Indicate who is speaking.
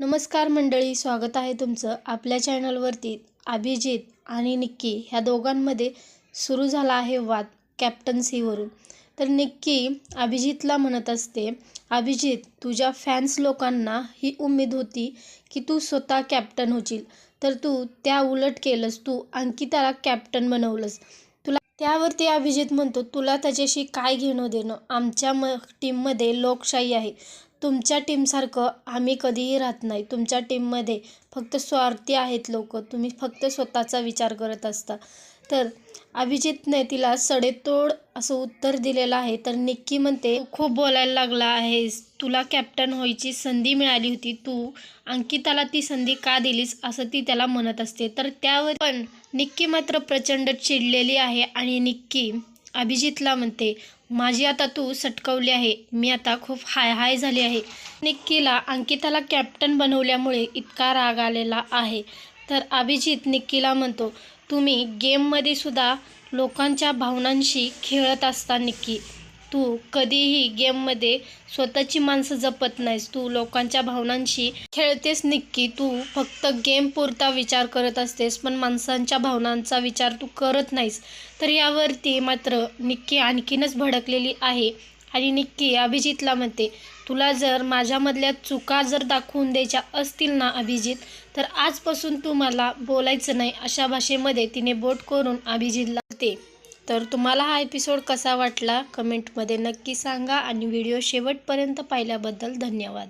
Speaker 1: नमस्कार मंडळी स्वागत आहे तुमचं आपल्या चॅनलवरती. अभिजित आणि निक्की ह्या दोघांमध्ये सुरू झाला आहे वाद कॅप्टन्सीवरून तर निक्की अभिजितला म्हणत असते अभिजित तुझ्या फॅन्स लोकांना ही उमेद होती की तू स्वतः कॅप्टन होशील. तर तू त्या उलट केलंस तू अंकिताला कॅप्टन बनवलंस. तुला त्यावरती अभिजित म्हणतो तुला त्याच्याशी काय घेणं देणं आमच्या म टीममध्ये लोकशाही आहे. तुमच्या टीमसारखं आम्ही कधीही राहत नाही. तुमच्या टीममध्ये फक्त स्वार्थी आहेत लोक. तुम्ही फक्त स्वतःचा विचार करत असता. तर अभिजितने तिला सडेतोड असं उत्तर दिलेलं आहे. तर निक्की म्हणते खूप बोलायला लागला आहेस. तुला कॅप्टन व्हायची संधी मिळाली होती. तू अंकिताला ती संधी का दिलीस असं ती त्याला म्हणत असते. तर त्यावर पण निक्की मात्र प्रचंड चिडलेली आहे आणि निक्की अभिजितला म्हणते माझी आता तू सटकवली आहे. मी आता खूप हाय हाय झाली आहे. निक्कीला अंकिताला कॅप्टन बनवल्यामुळे इतका राग आलेला आहे. तर अभिजित निक्कीला म्हणतो तुम्ही गेममध्ये सुद्धा लोकांच्या भावनांशी खेळत असता निक्की. तू कधीही गेममध्ये स्वतःची माणसं जपत नाहीस. तू लोकांच्या भावनांशी खेळतेस निक्की. तू फक्त गेम पुरता विचार करत असतेस पण माणसांच्या भावनांचा विचार तू करत नाहीस. तर यावरती मात्र निक्की आणखीनच भडकलेली आहे. आणि निक्की अभिजितला म्हणते तुला जर माझ्यामधल्या चुका जर दाखवून द्यायच्या असतील ना अभिजित तर आजपासून तू मला बोलायचं नाही अशा भाषेमध्ये तिने बोट करून अभिजितला ते तर तुम्हाला हा एपिसोड कसा वाटला? कमेंटमध्ये नक्की सांगा आणि व्हिडिओ शेवटपर्यंत पाहिल्याबद्दल धन्यवाद.